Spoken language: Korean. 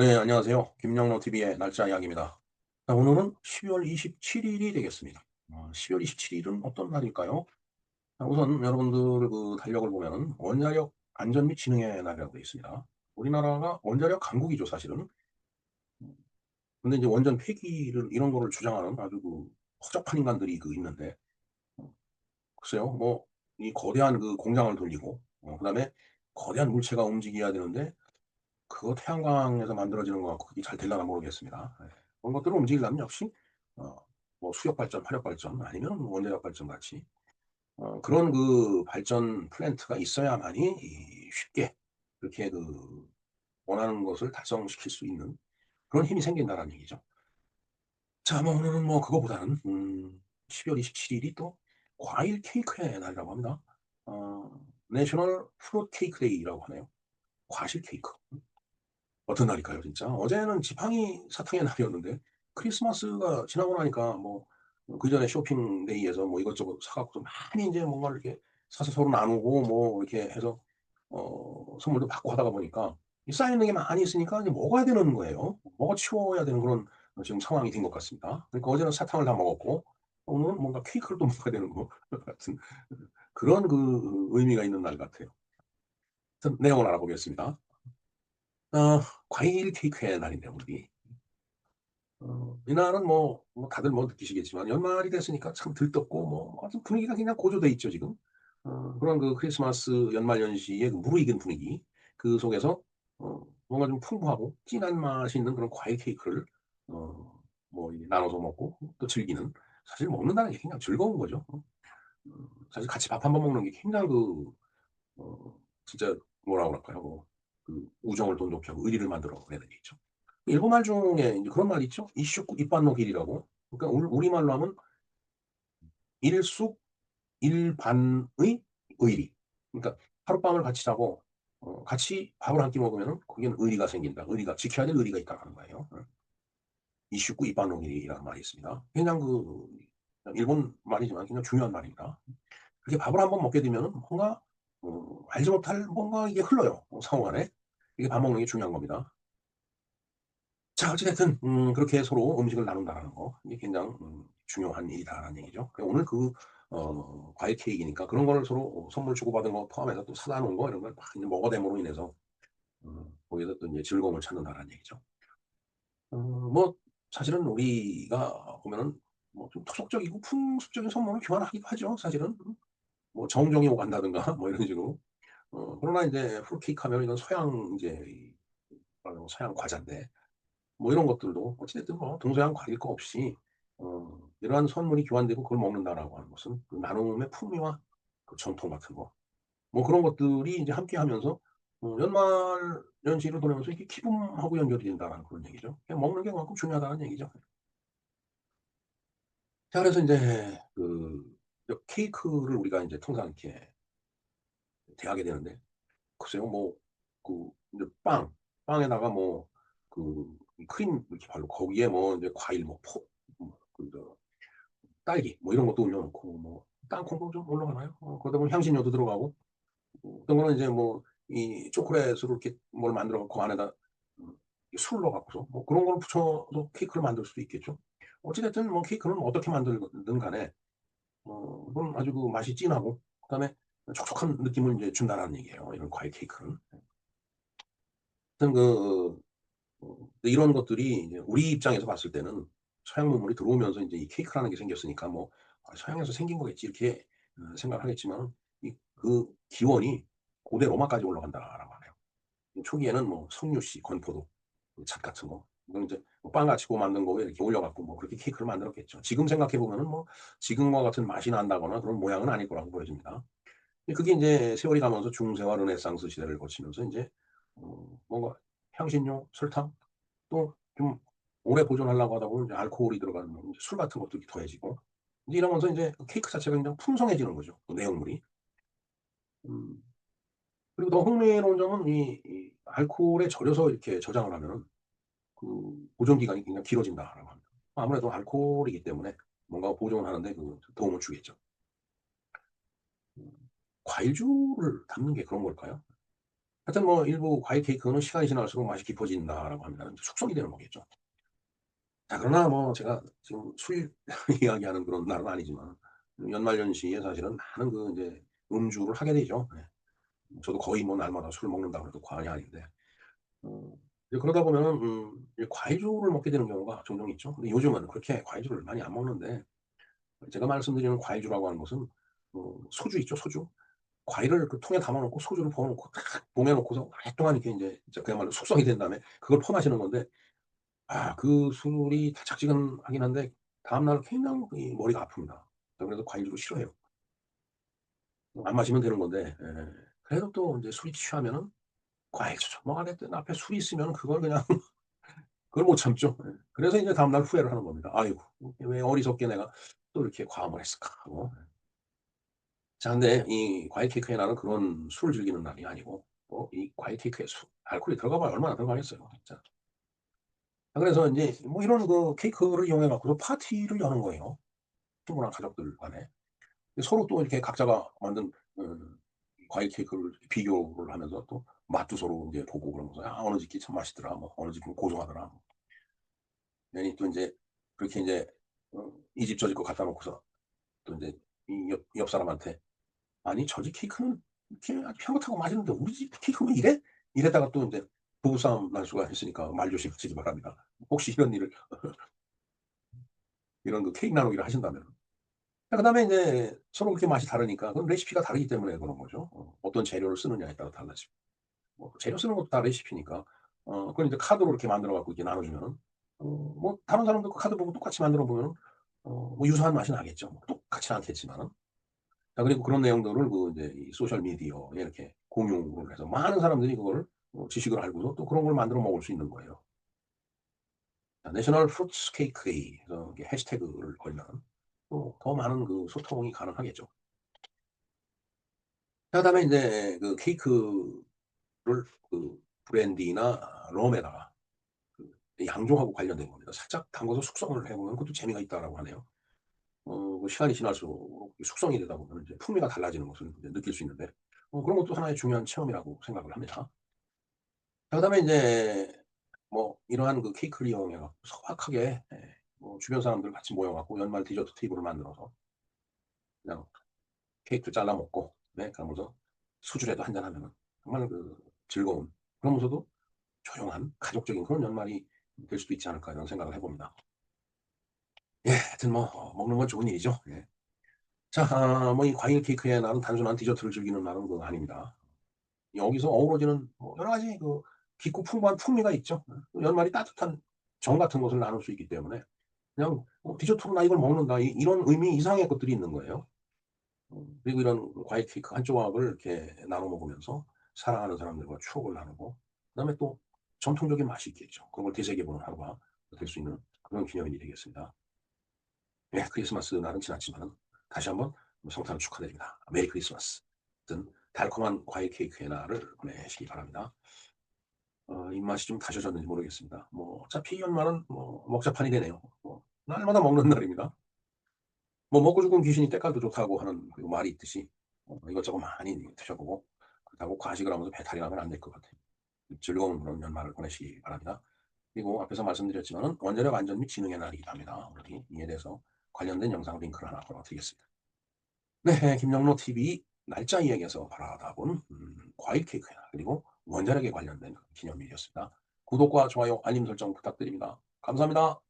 네, 안녕하세요. 김영로TV의 날짜 이야기입니다. 자, 오늘은 12월 27일이 되겠습니다. 어, 12월 27일은 어떤 날일까요? 자, 우선 여러분들 그 달력을 보면 원자력 안전 및 진흥의 날이라고 되어 있습니다. 우리나라가 원자력 강국이죠, 사실은. 근데 이제 원전 폐기를 이런 거를 주장하는 아주 그 허접한 인간들이 그 있는데 어, 글쎄요, 뭐 이 거대한 그 공장을 돌리고 어, 그다음에 거대한 물체가 움직여야 되는데 그거 태양광에서 만들어지는 것 같고 그게 잘 될려나 모르겠습니다. 예. 그런 것들을 움직이려면 역시 어, 뭐 수력 발전, 화력 발전 아니면 원자력 발전 같이 어, 그런 그 발전 플랜트가 있어야만이 쉽게 그렇게 그 원하는 것을 달성시킬 수 있는 그런 힘이 생긴다는 얘기죠. 자, 뭐 오늘은 뭐 그거보다는 음, 12월 27일이 또 과일 케이크의 날이라고 합니다. 어, 내셔널 프루트 케이크 데이라고 하네요. 과실 케이크. 어떤 날일까요, 진짜? 어제는 지팡이 사탕의 날이었는데 크리스마스가 지나고 나니까 뭐 그 전에 쇼핑 데이에서 뭐 이것저것 사갖고 많이 이제 뭔가 이렇게 사서 서로 나누고 뭐 이렇게 해서 어 선물도 받고 하다가 보니까 이 쌓이는 게 많이 있으니까 이제 먹어야 되는 거예요. 먹어 치워야 되는 그런 지금 상황이 된 것 같습니다. 그러니까 어제는 사탕을 다 먹었고 오늘은 뭔가 케이크를 또 먹어야 되는 것 같은 그런 그 의미가 있는 날 같아요. 내용을 알아보겠습니다. 어, 과일 케이크의 날인데 우리. 어, 이날은 뭐, 뭐 다들 뭐 느끼시겠지만 연말이 됐으니까 참 들떴고 뭐 아주 분위기가 그냥 고조돼 있죠 지금. 어, 그런 그 크리스마스 연말 연시의 그 무르익은 분위기 그 속에서 어, 뭔가 좀 풍부하고 진한 맛이 있는 그런 과일 케이크를 어, 뭐 나눠서 먹고 또 즐기는 사실 먹는다는 게 그냥 즐거운 거죠. 어, 사실 같이 밥 한 번 먹는 게 굉장히 그 어, 진짜 뭐라 그럴까요? 뭐, 그 우정을 돈독히 하고 의리를 만들어 내는 얘기죠. 일본말 중에 그런 말이 있죠. 이슈쿠 이반노 길이라고. 그러니까 우리말로 하면 일숙 일반의 의리. 그러니까 하룻밤을 같이 자고 어, 같이 밥을 한 끼 먹으면 거기는 의리가 생긴다. 의리가 지켜야 될 의리가 있다는 거예요. 이슈쿠 이반노 길이라는 말이 있습니다. 그냥 그 일본 말이지만 그냥 중요한 말입니다. 그렇게 밥을 한번 먹게 되면 뭔가 어, 알지 못할 뭔가 이게 흘러요. 어, 상호 간에. 이게 밥 먹는 게 중요한 겁니다. 자, 어찌됐든, 음, 그렇게 서로 음식을 나눈다는 거. 이게 굉장히 음, 중요한 일이다라는 얘기죠. 오늘 그, 어, 과일 케이크니까 그런 거를 서로 선물 주고받은 거 포함해서 또 사다 놓은 거 이런 걸막 먹어댐으로 인해서, 음, 거기서 또 이제 즐거움을 찾는다라는 얘기죠. 어, 뭐, 사실은 우리가 보면은 뭐 좀 토속적이고 풍습적인 선물을 교환하기도 하죠. 사실은. 뭐 정종이 오간다든가 뭐 이런 식으로. 어, 그러나 이제 프루케이크 하면 이건 서양 이제 서양 과자인데 뭐 이런 것들도 어찌됐든 뭐 동서양 과일 거 없이 어, 이러한 선물이 교환되고 그걸 먹는다라고 하는 것은 그 나눔의 풍미와 그 전통 같은 거. 뭐 그런 것들이 이제 함께 하면서 어, 연말 연시를 보내면서 이렇게 기쁨하고 연결이 된다는 그런 얘기죠. 그냥 먹는 게 그만큼 중요하다는 얘기죠. 자, 그래서 이제 그 케이크를 우리가 이제 통상 이렇게 대하게 되는데 글쎄요 뭐그 빵 빵에다가 뭐 그 크림 이렇게 바르고 거기에 뭐 이제 과일 뭐포 뭐그 딸기 뭐 이런 것도 올려놓고 뭐 땅콩도 좀 올라가나요? 어, 그러다 보면 향신료도 들어가고 어, 어떤 거는 이제 뭐 이 초콜릿으로 이렇게 뭘 만들어 갖고 안에다 음, 술 넣어 갖고서 뭐 그런 걸 붙여서 케이크를 만들 수도 있겠죠. 어찌됐든 뭐 케이크는 어떻게 만들든 간에 어, 그건 아주 그 맛이 진하고, 그 다음에 촉촉한 느낌을 이제 준다는 얘기예요. 이런 과일 케이크는. 하여튼 그, 어, 이런 것들이 우리 입장에서 봤을 때는 서양 문물이 들어오면서 이제 이 케이크라는 게 생겼으니까 뭐, 아, 서양에서 생긴 거겠지, 이렇게 어, 생각을 하겠지만, 이, 그 기원이 고대 로마까지 올라간다라고 하네요. 초기에는 뭐 석류씨, 건포도, 그잣 같은 거, 이건 이제 뭐 빵같이 고 만든 거에 이렇게 올려갖고 뭐 그렇게 케이크를 만들었겠죠. 지금 생각해 보면은 뭐 지금과 같은 맛이 난다거나 그런 모양은 아닐 거라고 보여집니다. 그게 이제 세월이 가면서 중세와 르네상스 시대를 거치면서 이제 어 뭔가 향신료, 설탕 또 좀 오래 보존하려고 하다 보면 이제 알코올이 들어가는 술 같은 것도 더해지고 이제 이러면서 이제 그 케이크 자체가 굉장히 풍성해지는 거죠. 그 내용물이. 음. 그리고 더 흥미로운 점은 이, 이 알코올에 절여서 이렇게 저장을 하면은 그 보존 기간이 굉장히 길어진다라고 합니다. 아무래도 알코올이기 때문에 뭔가 보존을 하는데 그 도움을 주겠죠. 음, 과일주를 담는 게 그런 걸까요? 하여튼 뭐 일부 과일 케이크는 시간이 지날수록 맛이 깊어진다라고 합니다. 숙성이 되는 거겠죠. 자 그러나 뭐 제가 지금 술 이야기하는 그런 날은 아니지만 연말연시에 사실은 많은 그 인제 음주를 하게 되죠. 예. 저도 거의 뭐 날마다 술을 먹는다고 해도 과언이 아닌데. 어 이제 그러다 보면은 음이 과일주를 먹게 되는 경우가 종종 있죠. 근데 요즘은 그렇게 과일주를 많이 안 먹는데 제가 말씀드리는 과일주라고 하는 것은 어 소주 있죠, 소주. 과일을 그 통에 담아 놓고 소주를 부어 놓고 딱 봉해 놓고서 오랫동안 이렇게 진짜 그야말로 숙성이 된 다음에 그걸 퍼마시는 건데 아 그 술이 달짝지근하긴 한데 다음날 굉장히 머리가 아픕니다. 저 그래서 과일주를 싫어해요. 안 마시면 되는 건데 예. 그래도 또 인제 술이 취하면은 과일주 좀 먹으랬더니 앞에 술이 있으면 그걸 그냥 그걸 못 참죠. 예. 그래서 인제 다음날 후회를 하는 겁니다. '아이고 왜 어리석게 내가 또 이렇게 과음을 했을까.' 하고. 예. 자 근데 이 과일 케이크의 날은 그런 술을 즐기는 날이 아니고 뭐이 과일 케이크에 수 알코올이 들어가 봐야 얼마나 들어가겠어요 진짜. 아 그래서 인제 뭐 이런 그 케이크를 이용해 갖고서 파티를 여는 거예요, 친구나 가족들 간에. 서로 또 이렇게 각자가 만든 그 과일 케이크를 비교를 하면서 또 맛도 서로 인제 보고 그러면서 "야 어느 집게 참 맛있더라." 뭐 "어느 집은 고소하더라." 괜히 또 인제 그렇게 인제 어이집 저 집 거 갖다 놓고서 또 인제 이옆옆 사람한테 " 아니 저 집 케이크는 이렇게 아주 향긋하고 맛있는데 우리 집 케이크는 왜 이래?" 이랬다가 또 인제 부부싸움 날 수가 있으니까 말 조심하시기 바랍니다. 혹시 이런 일을 이런 그 케이크 나누기를 하신다면. 자 그다음에 인제 서로 그렇게 맛이 다르니까 그건 레시피가 다르기 때문에 그런 거죠. 어 어떤 재료를 쓰느냐에 따라 달라지고. 뭐 재료 쓰는 것도 다 레시피니까 어 그걸 이제 카드로 이렇게 만들어 갖고 이렇게 나눠 주면은 어뭐 다른 사람도 그 카드 보고 똑같이 만들어 보면은 어뭐 유사한 맛이 나겠죠. 뭐 똑같지는 않겠지만은. 자 그리고 그런 내용들을 그 인제 이 소셜 미디어에 이렇게 공유를 해서 많은 사람들이 그거를 어 지식을 알고서 또 그런 걸 만들어 먹을 수 있는 거예요. 자 내셔널 프루츠 케이크 데이 해시태그를 걸면 또 더 많은 그 소통이 가능하겠죠. 자 그다음에 인제 그 케이크를 그 브랜디나 럼에다가 그 양조하고 관련된 겁니다. 살짝 담가서 숙성을 해 보면 그것도 재미가 있다라고 하네요. 어그 시간이 지날수록 숙성이 되다 보면 이제 풍미가 달라지는 것을 이제 느낄 수 있는데 어 그런 것도 하나의 중요한 체험이라고 생각을 합니다. 자 그다음에 인제 뭐 이러한 그 케이크를 이용해 갖고 소박하게 예뭐 주변 사람들 같이 모여 갖고 연말 디저트 테이블을 만들어서 그냥 케이크 잘라 먹고 네 그러면서 소주라도 한잔 하면은 정말 그 즐거운 그러면서도 조용한 가족적인 그런 연말이 될 수도 있지 않을까 이런 생각을 해 봅니다. 예 하여튼 뭐어 먹는 건 좋은 일이죠. 예. 자 아 뭐이 과일 케이크의 날은 단순한 디저트를 즐기는 날은 그 아닙니다. 여기서 어우러지는 뭐 여러 가지 그 깊고 풍부한 풍미가 있죠. 어 연말이 따뜻한 정 같은 것을 나눌 수 있기 때문에 그냥 어 '디저트로 나 이걸 먹는다.' 이 이런 의미 이상의 것들이 있는 거예요. 음 그리고 이런 과일 케이크 한 조각을 이렇게 나눠 먹으면서 사랑하는 사람들과 추억을 나누고 그다음에 또 전통적인 맛이 있겠죠. 그런 걸 되새겨 보는 하루가 될 수 있는 그런 기념일이 되겠습니다. 예 크리스마스 날은 지났지만은 다시 한번 성탄을 축하드립니다. 메리 크리스마스. 아무튼 달콤한 과일 케이크의 날을 보내시기 바랍니다. 어 입맛이 좀 다셔졌는지 모르겠습니다. 뭐 어차피 연말은 뭐 먹자판이 되네요. 뭐 날마다 먹는 날입니다. 뭐 "먹고 죽은 귀신이 때깔도 좋다."고 하는 그 말이 있듯이 어 이것저것 많이 드셔 보고 그렇다고 과식을 하면서 배탈이 나면 안 될 것 같아요. 즐거운 그런 연말을 보내시기 바랍니다. 그리고 앞에서 말씀드렸지만은 원자력 안전 및 지능의 날이기도 합니다. 오늘이 이에 대해서 관련된 영상 링크를 하나 걸어 드리겠습니다. 네 김영로 TV 날짜 이야기에서 바라다본 음 과일 케이크의 날 그리고 원자력에 관련된 기념일이었습니다. 구독과 좋아요, 알림 설정 부탁드립니다. 감사합니다.